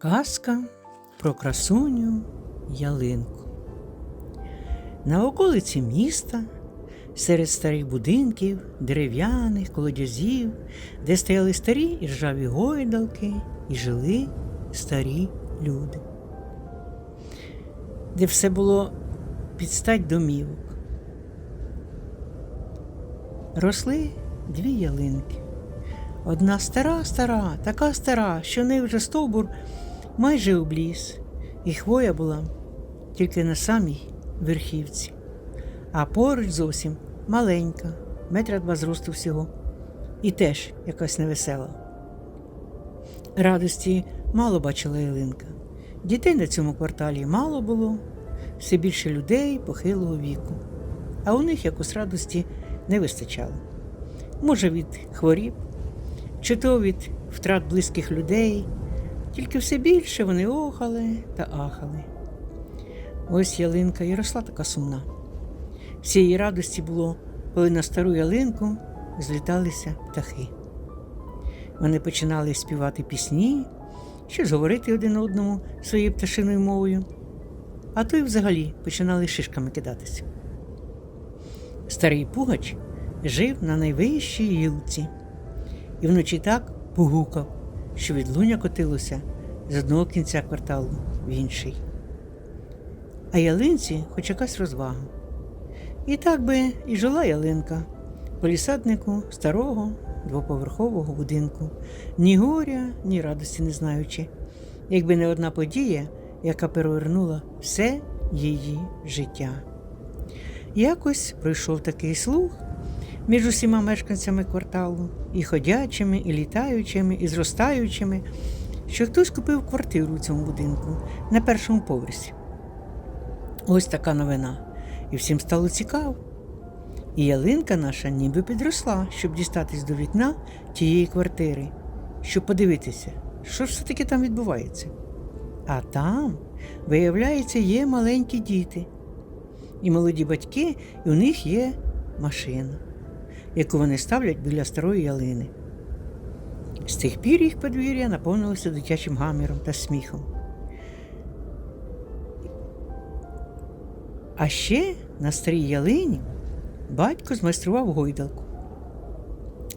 Казка про красуню ялинку. На околиці міста, серед старих будинків, дерев'яних колодязів, де стояли старі і ржаві гойдалки, і жили старі люди, де все було під стать домівок. Росли дві ялинки. Одна стара, стара, така стара, що неї вже стовбур майже обліз, і хвоя була тільки на самій верхівці, а поруч зовсім маленька, метра два зросту всього, і теж якась невесела. Радості мало бачила ялинка. Дітей на цьому кварталі мало було, все більше людей похилого віку, а у них якось радості не вистачало. Може, від хворіб, чи то від втрат близьких людей, тільки все більше вони охали та ахали. Ось ялинка і росла така сумна. Всієї радості було, коли на стару ялинку зліталися птахи. Вони починали співати пісні, щось говорити один одному своєю пташиною мовою, а то й взагалі починали шишками кидатися. Старий пугач жив на найвищій гілці і вночі так погукав, що відлуння котилося з одного кінця кварталу в інший. А ялинці хоч якась розвага. І так би і жила ялинка по лісаднику старого двоповерхового будинку, ні горя, ні радості не знаючи, якби не одна подія, яка перевернула все її життя. Якось пройшов такий слух між усіма мешканцями кварталу, і ходячими, і літаючими, і зростаючими, що хтось купив квартиру у цьому будинку на першому поверсі. Ось така новина. І всім стало цікаво. І ялинка наша ніби підросла, щоб дістатись до вікна тієї квартири, щоб подивитися, що ж все-таки там відбувається. А там, виявляється, є маленькі діти і молоді батьки, і у них є машина, яку вони ставлять біля старої ялини. З тих пір їх подвір'я наповнилося дитячим гаміром та сміхом. А ще на старій ялині батько змайстрував гойдалку,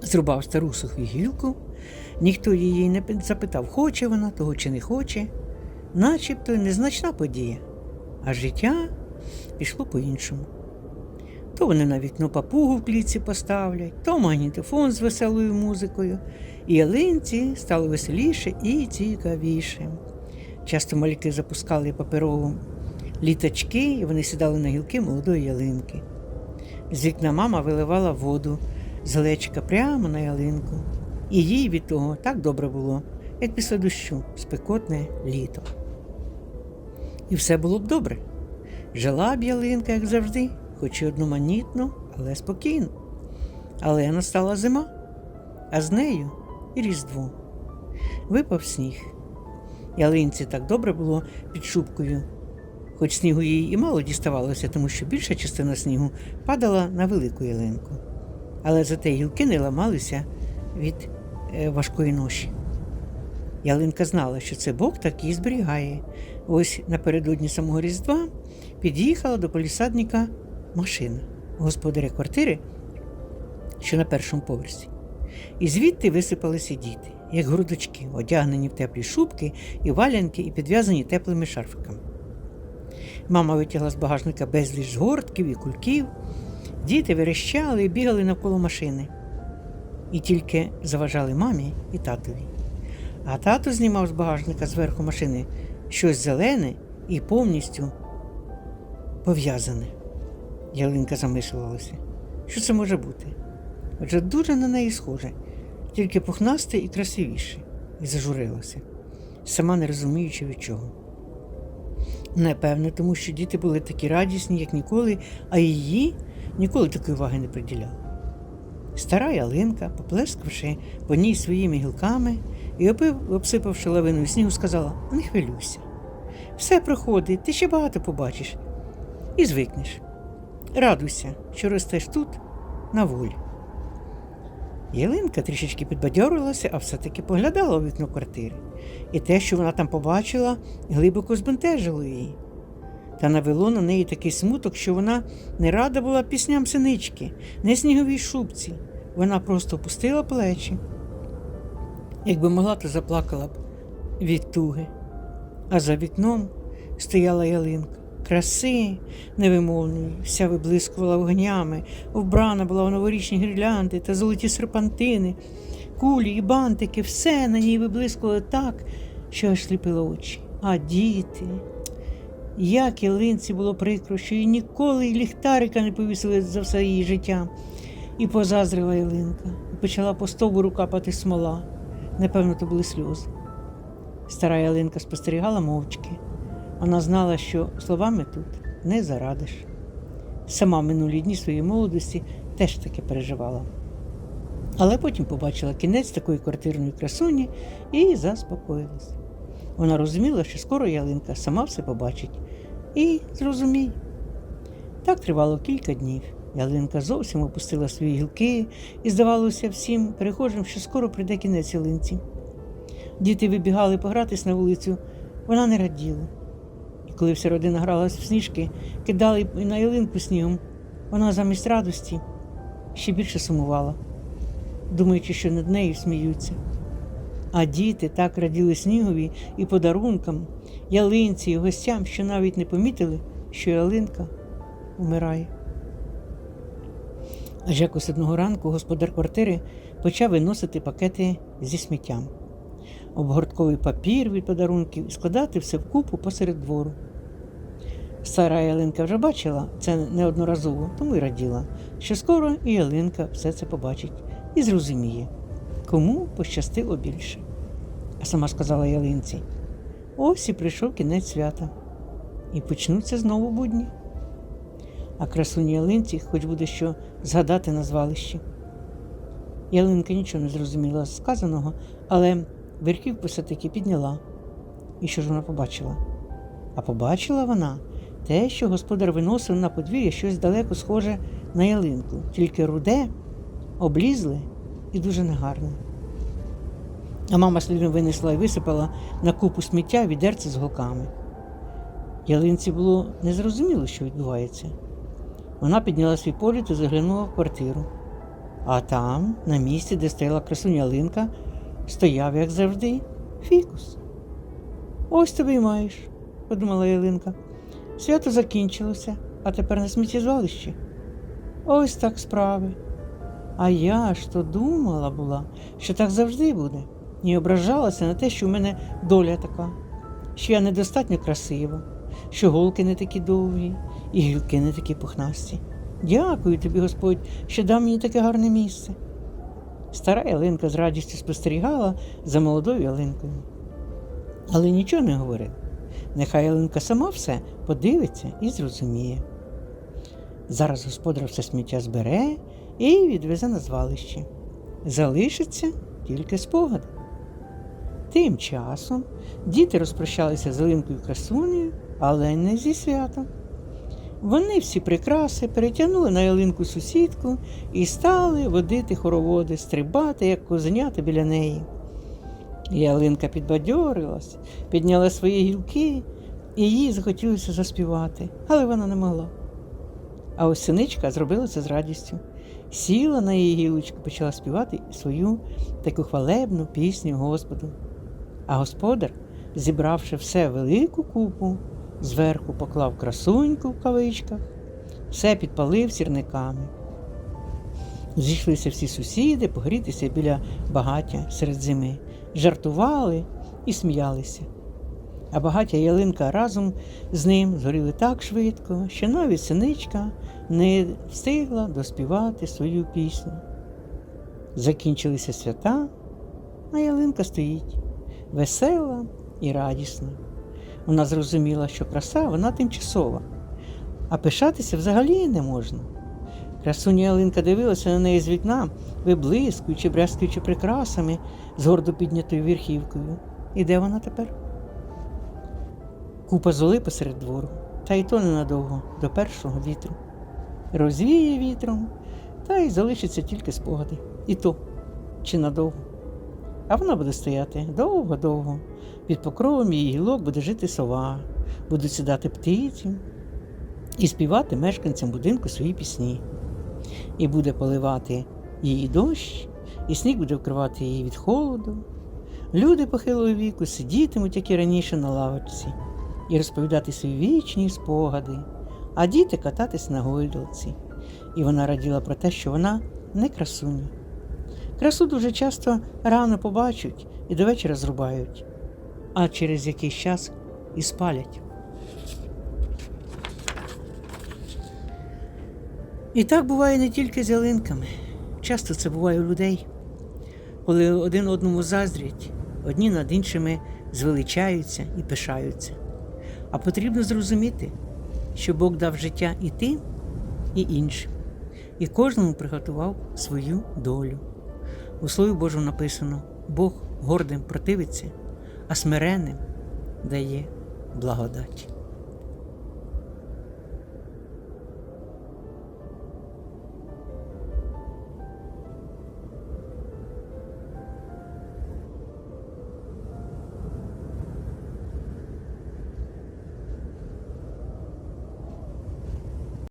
зрубав стару суху гілку, ніхто її не запитав, хоче вона того чи не хоче, начебто незначна подія, а життя пішло по-іншому. То вони на вікно папугу в клітці поставлять, то магнітофон з веселою музикою, і ялинці стало веселіше і цікавіше. Часто малюки запускали паперову літачки, і вони сідали на гілки молодої ялинки. З вікна мама виливала воду з глечка прямо на ялинку, і їй від того так добре було, як після дощу, спекотне літо. І все було б добре. Жила б ялинка, як завжди, хоч і одноманітно, але спокійно. Але настала зима, а з нею і Різдво. Випав сніг. Ялинці так добре було під шубкою, хоч снігу їй і мало діставалося, тому що більша частина снігу падала на велику ялинку. Але зате гілки не ламалися від е, важкої ноші. Ялинка знала, що це Бог так і зберігає. Ось напередодні самого Різдва під'їхала до полісадника машина господаря квартири, що на першому поверсі. І звідти висипалися діти, як грудочки, одягнені в теплі шубки і валянки, і підв'язані теплими шарфиками. Мама витягла з багажника безліч згортків і кульків. Діти верещали і бігали навколо машини. І тільки заважали мамі і татові. А тато знімав з багажника зверху машини щось зелене і повністю пов'язане. Ялинка замислювалася. Що це може бути? Отже, дуже на неї схоже, тільки пухнасте і красивіше, і зажурилася, сама не розуміючи від чого. Напевне, тому що діти були такі радісні, як ніколи, а її ніколи такої уваги не приділяла. Стара ялинка, поплескавши по ній своїми гілками і обсипавши лавиною снігу, сказала: не хвилюйся. Все проходить, ти ще багато побачиш і звикнеш. Радуйся, що ростеш тут на волі. Ялинка трішечки підбадьорилася, а все-таки поглядала у вікно квартири. І те, що вона там побачила, глибоко збентежило її. Та навело на неї такий смуток, що вона не рада була пісням синички, не сніговій шубці. Вона просто опустила плечі. Якби могла, то заплакала б від туги. А за вікном стояла ялинка. Краси невимовної, вся виблискувала вогнями, вбрана була в новорічні гірлянди та золоті серпантини, кулі і бантики, все на ній виблискувало так, що аж сліпило очі. А діти. Як ялинці було прикро, що їй ніколи й ліхтарика не повісили за все її життя. І позазрила ялинка, і почала по стовбуру капати смола. Напевно, то були сльози. Стара ялинка спостерігала мовчки. Вона знала, що словами тут не зарадиш. Сама минулі дні своєї молодості теж таке переживала. Але потім побачила кінець такої квартирної красуні і заспокоїлась. Вона розуміла, що скоро ялинка сама все побачить і зрозуміє. Так тривало кілька днів. Ялинка зовсім опустила свої гілки і здавалося всім перехожим, що скоро прийде кінець ялинці. Діти вибігали погратись на вулицю, вона не раділа. Коли вся родина гралась в сніжки, кидали на ялинку снігом, вона замість радості ще більше сумувала, думаючи, що над нею сміються. А діти так раділи снігові і подарункам, ялинці і гостям, що навіть не помітили, що ялинка умирає. Аж якось одного ранку господар квартири почав виносити пакети зі сміттям, обгортковий папір від подарунків і складати все вкупу посеред двору. Стара Ялинка вже бачила це неодноразово, тому й раділа, що скоро і Ялинка все це побачить і зрозуміє, кому пощастило більше. А сама сказала Ялинці: ось і прийшов кінець свята, і почнуться знову будні. А красуні ялинці хоч буде що згадати на звалищі. Ялинка нічого не зрозуміла сказаного, але верхівку все-таки підняла. І що ж вона побачила? А побачила вона те, що господар виносив на подвір'я щось далеко схоже на ялинку, тільки руде, облізле і дуже негарне. А мама слідом винесла і висипала на купу сміття відерце з голками. Ялинці було незрозуміло, що відбувається. Вона підняла свій погляд і заглянула в квартиру. А там, на місці, де стояла красуня ялинка, стояв, як завжди, фікус. Ось тобі й маєш, подумала ялинка. Свято закінчилося, а тепер на сміттєзвалищі. Ось так справи. А я ж то думала була, що так завжди буде, і ображалася на те, що в мене доля така, що я недостатньо красива, що голки не такі довгі, і гілки не такі пухнасті. Дякую тобі, Господь, що дав мені таке гарне місце. Стара ялинка з радістю спостерігала за молодою ялинкою. Але нічого не говорила. Нехай ялинка сама все подивиться і зрозуміє. Зараз господар все сміття збере і відвезе на звалище. Залишиться тільки спогади. Тим часом діти розпрощалися з ялинкою красунею, але не зі святом. Вони всі прикраси перетягнули на ялинку сусідку і стали водити хороводи, стрибати, як козенята біля неї. Ялинка підбадьорилась, підняла свої гілки, і їй захотілося заспівати, але вона не могла. А ось синичка зробила це з радістю. Сіла на її гілочку, почала співати свою таку хвалебну пісню Господу. А господар, зібравши все велику купу, зверху поклав красуньку в кавичках, все підпалив сірниками. Зійшлися всі сусіди погрітися біля багаття серед зими, жартували і сміялися. А багаття ялинка разом з ним згоріли так швидко, що навіть синичка не встигла доспівати свою пісню. Закінчилися свята, а ялинка стоїть весела і радісна. Вона зрозуміла, що краса вона тимчасова, а пишатися взагалі не можна. Красуня ялинка дивилася на неї з вікна, виблискуючи, брязкаючи прикрасами з гордо піднятою верхівкою. І де вона тепер? Купа золи посеред двору, та й то ненадовго, до першого вітру. Розвіє вітром, та й залишиться тільки спогади. І то чи надовго. А вона буде стояти довго-довго. Під покровом її гілок буде жити сова, будуть сідати птиці і співати мешканцям будинку свої пісні. І буде поливати її дощ, і сніг буде вкривати її від холоду. Люди похилого віку сидітимуть, як і раніше, на лавочці, і розповідати свої вічні спогади, а діти кататись на гойдалці. І вона раділа про те, що вона не красуня. Красу дуже часто рано побачать і до вечора зрубають, а через якийсь час і спалять. І так буває не тільки з ялинками. Часто це буває у людей, коли один одному заздрять, одні над іншими звеличаються і пишаються. А потрібно зрозуміти, що Бог дав життя і тим, і іншим, і кожному приготував свою долю. У Слові Божому написано: Бог гордим противиться, а смиренним дає благодать.